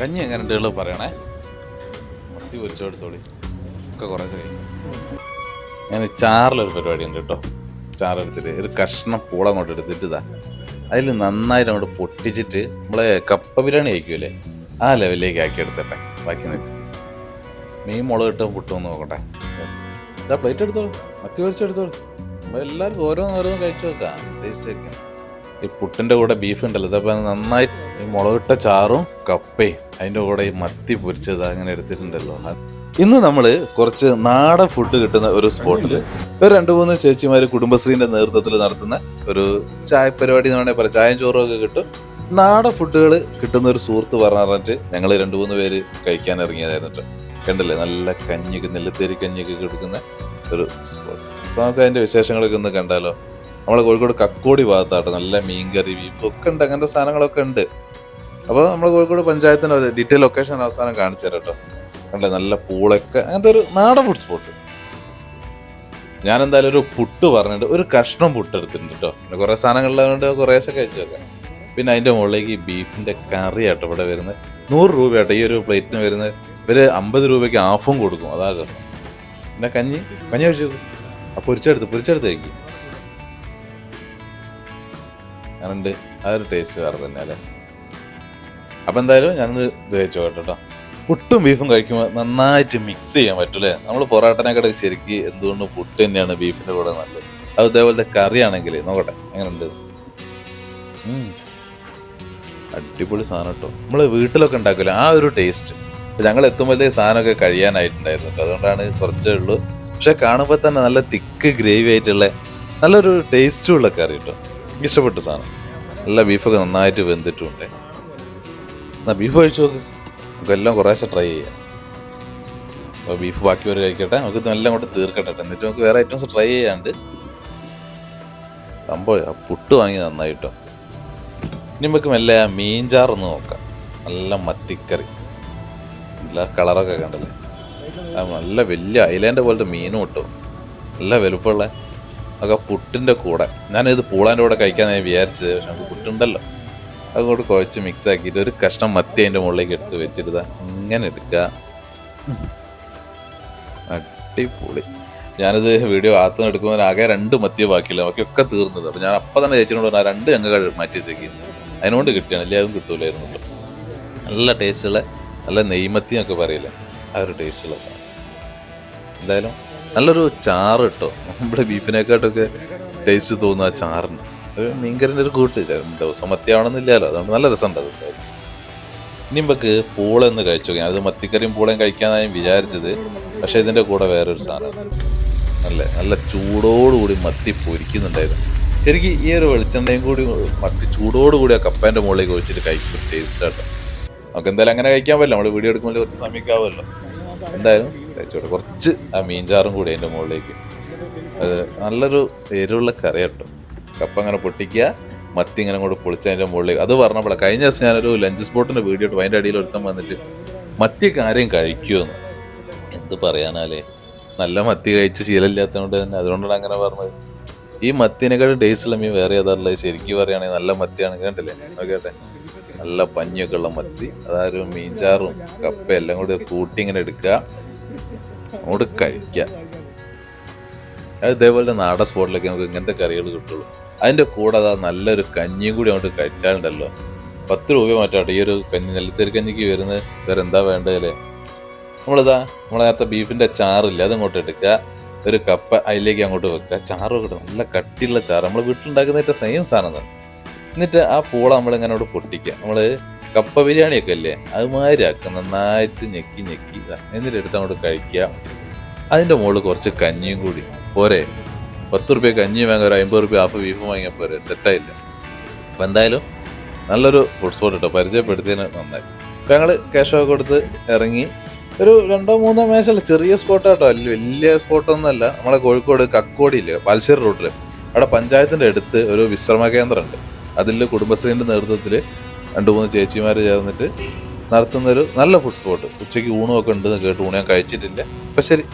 കഞ്ഞി എങ്ങനെ ഉണ്ട് പറയണേ? മത്തി പൊരിച്ചെടുത്തോളി. ഒക്കെ കുറച്ച് കഴിഞ്ഞു. ഞാൻ ചാറിലൊരു പരിപാടി ഉണ്ട് കേട്ടോ. ചാറെടുത്തിട്ട് ഒരു കഷ്ണം പൂള അങ്ങോട്ട് എടുത്തിട്ട് ഇതാ. അതിൽ നന്നായിട്ട് അങ്ങോട്ട് പൊട്ടിച്ചിട്ട് നമ്മളെ കപ്പ ബിരിയാണി കഴിക്കൂലേ? ആ ലെവലിലേക്ക് ആക്കി എടുത്തട്ടെ. ബാക്കി നിന്നിട്ട്. മീൻ മുളക് ഇട്ട് പൊട്ടുമെന്ന് നോക്കട്ടെ. ഇതാ പ്ലേറ്റ് എടുത്തോളൂ. മത്തി പൊരിച്ചെടുത്തോളൂ. അപ്പോൾ എല്ലാവർക്കും ഓരോന്നോരോന്നും കഴിച്ചു വെക്കാം ടേസ്റ്റ് വെക്കാം ഈ പുട്ടിന്റെ കൂടെ ബീഫ് ഉണ്ടല്ലോ. ഇതപ്പോൾ നന്നായി ഈ മുളകിട്ട ചാറും കപ്പയും അതിന്റെ കൂടെ ഈ മത്തി പൊരിച്ചത് അങ്ങനെ എടുത്തിട്ടുണ്ടല്ലോ. ഇന്ന് നമ്മൾ കുറച്ച് നാടൻ ഫുഡ് കിട്ടുന്ന ഒരു സ്പോട്ടിൽ ഒരു രണ്ട് മൂന്ന് ചേച്ചിമാർ കുടുംബശ്രീന്റെ നേതൃത്വത്തിൽ നടത്തുന്ന ഒരു ചായ പരിപാടി എന്ന് വേണമെങ്കിൽ പറയാം ചായയും ചോറും ഒക്കെ കിട്ടും. നാടൻ ഫുഡുകൾ കിട്ടുന്ന ഒരു സുഹൃത്ത് പറഞ്ഞു പറഞ്ഞിട്ട് ഞങ്ങൾ രണ്ട് മൂന്ന് പേര് കഴിക്കാൻ ഇറങ്ങിയതായിരുന്നു. കണ്ടില്ലേ? നല്ല കഞ്ഞിക്ക് നെല്ലുത്തേരി കഞ്ഞിക്ക് കൊടുക്കുന്ന ഒരു സ്പോട്ട് അപ്പോൾ നമുക്ക് അതിന്റെ വിശേഷങ്ങളൊക്കെ ഒന്ന് കണ്ടാലോ? നമ്മളെ കോഴിക്കോട് കക്കോടി ഭാഗത്തായിട്ട് നല്ല മീൻകറി ബീഫ് ഒക്കെ ഉണ്ട് അങ്ങനത്തെ സാധനങ്ങളൊക്കെ ഉണ്ട്. അപ്പോൾ നമ്മളെ കോഴിക്കോട് പഞ്ചായത്തിന്റെ ഡീറ്റെയിൽ ലൊക്കേഷൻ അവസാനം കാണിച്ചു തരാം കേട്ടോ. അല്ലേ നല്ല പൂളൊക്കെ അങ്ങനത്തെ ഒരു നാടൻ ഫുഡ് സ്പോട്ട് ഞാൻ എന്തായാലും ഒരു പുട്ട് പറഞ്ഞിട്ട് ഒരു കഷ്ണം പുട്ട് എടുത്തിട്ടുണ്ട് കേട്ടോ. പിന്നെ കുറേ സാധനങ്ങളിലുണ്ട് കുറേശ്ശെ കഴിച്ചു വെക്കാം പിന്നെ അതിന്റെ മുകളിലേക്ക് ബീഫിന്റെ കറി ആട്ടോ ഇവിടെ വരുന്നത്. നൂറ് രൂപയാട്ടോ ഈ ഒരു പ്ലേറ്റിന് വരുന്നത്. ഇവർ അമ്പത് രൂപയ്ക്ക് ഹാഫും കൊടുക്കും. അതാ രസം. പിന്നെ കഞ്ഞി കഞ്ഞി കഴിച്ചു? ആ പൊരിച്ചെടുത്ത് പൊരിച്ചെടുത്ത് കഴിക്കും. ആ ഒരു ടേസ്റ്റ് വേറെ തന്നെ അല്ലേ അപ്പം എന്തായാലും ഇത് കഴിച്ചോ കേട്ടോ പുട്ടും ബീഫും കഴിക്കുമ്പോൾ നന്നായിട്ട് മിക്സ് ചെയ്യാൻ പറ്റൂലേ നമ്മൾ പൊറാട്ടനെക്കാട്ട് ശരിക്ക് എന്തുകൊണ്ട് പുട്ട് തന്നെയാണ് ബീഫിന്റെ കൂടെ നല്ലത്. അത് ഇതേപോലത്തെ കറിയാണെങ്കിൽ നോക്കട്ടെ എങ്ങനെയുണ്ട്. അടിപൊളി സാധനം കേട്ടോ നമ്മൾ വീട്ടിലൊക്കെ ഉണ്ടാക്കില്ല ആ ഒരു ടേസ്റ്റ് ഞങ്ങൾ എത്തുമ്പോഴത്തേക്ക് സാധനമൊക്കെ കഴിയാനായിട്ടുണ്ടായിരുന്നു അതുകൊണ്ടാണ് കുറച്ചേ ഉള്ളൂ. പക്ഷെ കാണുമ്പോൾ തന്നെ നല്ല തിക്ക് ഗ്രേവി ആയിട്ടുള്ള നല്ലൊരു ടേസ്റ്റുള്ള കറി കേട്ടോ ഇഷ്ടപ്പെട്ടു സാധനം. നല്ല ബീഫൊക്കെ നന്നായിട്ട് വെന്തിട്ടുണ്ട്. എന്നാൽ ബീഫ് കഴിച്ചു നോക്ക്. നമുക്ക് എല്ലാം കുറേശ്ശെ ട്രൈ ചെയ്യാം. അപ്പോൾ ബീഫ് ബാക്കി വരെ കഴിക്കട്ടെ. നമുക്ക് നല്ല അങ്ങോട്ട് തീർക്കട്ടെ എന്നിട്ട് നമുക്ക് വേറെ ഐറ്റംസ് ട്രൈ ചെയ്യാണ്ട് സംഭവം പുട്ട് വാങ്ങി നന്നായിട്ടോ. ഇനി നമുക്ക് മെല്ലെ ആ മീൻചാറൊന്ന് നോക്കാം. നല്ല മത്തിക്കറി. നല്ല കളറൊക്കെ കണ്ടല്ലേ? നല്ല വലിയ ഐലാൻഡ് പോലത്തെ മീനും കിട്ടും നല്ല വലുപ്പമുള്ള ഒക്കെ പുട്ടിന്റെ കൂടെ. ഞാനിത് പൂളാന്റെ കൂടെ കഴിക്കാൻ ഞാൻ വിചാരിച്ചത് പക്ഷെ നമുക്ക് പുട്ടുണ്ടല്ലോ. അതുകൊണ്ട് കുഴച്ച് മിക്സ് ആക്കിയിട്ട് ഒരു കഷ്ണം മത്തി അതിന്റെ മുകളിലേക്ക് എടുത്ത് വെച്ചിരുതാ ഇങ്ങനെ എടുക്കുക അടിപൊളി. ഞാനിത് വീഡിയോ ആത്തുനിന്ന് എടുക്കുമ്പോൾ ആകെ രണ്ട് മത്തിയെ ബാക്കിയില്ല ബാക്കിയൊക്കെ തീർന്നത്. അപ്പോൾ ഞാൻ അപ്പം തന്നെ ചേച്ചിനോട് ആ രണ്ട് ഞങ്ങൾ മാറ്റി വെച്ചേക്കുന്നു അതിനോണ്ട് കിട്ടിയാണ്. എല്ലാവരും അതും കിട്ടൂലായിരുന്നല്ലോ നല്ല ടേസ്റ്റുള്ള നല്ല നെയ്മത്തി എന്നൊക്കെ പറയില്ല ആ ഒരു ടേസ്റ്റുള്ള എന്തായാലും നല്ലൊരു ചാറ് കേട്ടോ. നമ്മുടെ ബീഫിനെക്കാട്ടൊക്കെ ടേസ്റ്റ് തോന്നുന്ന ആ ചാറിന്. അത് മീൻകറിന്റെ ഒരു കൂട്ട്. ദിവസം മത്തിയാവണമെന്നില്ലല്ലോ അതുകൊണ്ട് നല്ല രസമുണ്ട് അത്. ഇനി നമുക്ക് പൂളെന്ന് കഴിച്ചു ഞാനത് മത്തിക്കറിയും പൂളയും കഴിക്കാനാണ് ഞാൻ വിചാരിച്ചത്. പക്ഷെ ഇതിന്റെ കൂടെ വേറൊരു സാധനം. നല്ല നല്ല ചൂടോടുകൂടി മത്തി പൊരിക്കുന്നുണ്ടായിരുന്നു. ശരിക്കും ഈ ഒരു വെളിച്ചെണ്ണയും കൂടി മത്തി ചൂടോടുകൂടി ആ കപ്പേന്റെ മുകളിലേക്ക് ഒഴിച്ചിട്ട് കഴിക്കും. ടേസ്റ്റ് ആട്ടോ നമുക്ക് എന്തായാലും അങ്ങനെ കഴിക്കാൻ പറ്റില്ല. നമ്മൾ വീഡിയോ എടുക്കുമ്പോൾ കുറച്ച് സമയക്കാവുമല്ലോ. എന്തായാലും കഴിച്ചോട്ടെ കുറച്ച് ആ മീൻചാറും കൂടി അതിന്റെ മുകളിലേക്ക്. അത് നല്ലൊരു എരിവുള്ള കറി കേട്ടോ കപ്പ അങ്ങനെ പൊട്ടിക്കുക മത്തി ഇങ്ങനെ കൂടെ പൊളിച്ച് അതിന്റെ മുകളിലേക്ക്. അത് പറഞ്ഞപ്പോഴാണ് കഴിഞ്ഞ ദിവസം ഞാനൊരു ലഞ്ച് സ്പോട്ടിന്റെ വീഡിയോ ഇട്ടു. അതിന്റെ അടിയിൽ ഒരുത്തം വന്നിട്ട് മത്തിയൊക്കെ ആരെയും കഴിക്കുമെന്ന് എന്ത് പറയാനാലേ? നല്ല മത്തി കഴിച്ച് ശീലമില്ലാത്തതുകൊണ്ട് തന്നെ. അതുകൊണ്ടാണ് അങ്ങനെ പറഞ്ഞത്. ഈ മത്തിനെക്കാളും ടേസ്റ്റുള്ള മീൻ വേറെ ഏതാറുള്ളത് ശരിക്കും പറയുകയാണെങ്കിൽ നല്ല മത്തിയാണെങ്കിൽ കണ്ടില്ലേ? നോക്കട്ടെ നല്ല പഞ്ഞൊക്കെ ഉള്ള മത്തി. അതായത് മീൻചാറും കപ്പ എല്ലാം കൂടി കൂട്ടി ഇങ്ങനെ എടുക്കുക. അങ്ങോട്ട് കഴിക്കുക അത് ഇതേപോലെ നാടൻ സ്പോട്ടിലൊക്കെ നമുക്ക് ഇങ്ങനത്തെ കറികൾ കിട്ടുള്ളൂ. അതിന്റെ കൂടെ അതാ നല്ലൊരു കഞ്ഞിയും കൂടി അങ്ങോട്ട് കഴിച്ചാലുണ്ടല്ലോ. പത്ത് രൂപ മാറ്റാട്ടോ ഈ ഒരു കഞ്ഞി നെല്ലിത്തേരി കഞ്ഞിക്ക് വരുന്നത് വേറെ എന്താ വേണ്ടതല്ലേ നമ്മളിതാ നമ്മളെ നേരത്തെ ബീഫിന്റെ ചാറില്ല അത് അങ്ങോട്ട് എടുക്കുക. ഒരു കപ്പ അതിലേക്ക് അങ്ങോട്ട് വെക്കുക. ചാറ് കിട്ടും നല്ല കട്ടിയുള്ള ചാറ്. നമ്മൾ വീട്ടിലുണ്ടാക്കുന്നതിന്റെ സെയിം സാധനം തന്നെ. എന്നിട്ട് ആ പൂള നമ്മളിങ്ങനെ അവിടെ പൊട്ടിക്കുക. നമ്മൾ കപ്പ ബിരിയാണിയൊക്കെ അല്ലേ? അതുമാതിരി ആക്കുക നന്നായിട്ട് ഞെക്കി ഞെക്കി. എന്നിട്ട് എടുത്ത് അങ്ങോട്ട് കഴിക്കുക. അതിന്റെ മുകളിൽ കുറച്ച് കഞ്ഞിയും കൂടി. പോരെ. പത്ത് റുപ്യ കഞ്ഞി വാങ്ങുക ഒരു അമ്പത് റുപ്യ ഹാഫ് ബീഫ് വാങ്ങിയാൽ പോരെ. സെറ്റായില്ല അപ്പോൾ എന്തായാലും നല്ലൊരു ഫുഡ് സ്പോട്ട് കേട്ടോ പരിചയപ്പെടുത്തിയതിന് നന്നായി. അപ്പം ഞങ്ങൾ ക്യാഷൊക്കെ കൊടുത്ത് ഇറങ്ങി. ഒരു രണ്ടോ മൂന്നോ മേശല്ല ചെറിയ സ്പോട്ടാട്ടോ അല്ല വലിയ സ്പോട്ടൊന്നുമല്ല നമ്മളെ കോഴിക്കോട് കക്കോടിയില്ലേ പാൽശ്ശേരി റോഡിൽ അവിടെ പഞ്ചായത്തിന്റെ അടുത്ത് ഒരു വിശ്രമ കേന്ദ്രമുണ്ട്. അതിൽ കുടുംബശ്രീന്റെ നേതൃത്വത്തിൽ രണ്ട് മൂന്ന് ചേച്ചിമാർ ചേർന്നിട്ട് നടത്തുന്നൊരു നല്ല ഫുഡ് സ്പോട്ട് ഉച്ചയ്ക്ക് ഊണുമൊക്കെ ഉണ്ടെന്ന് കേട്ട് ഊണ് ഞാൻ കഴിച്ചിട്ടില്ല. അപ്പം ശരി.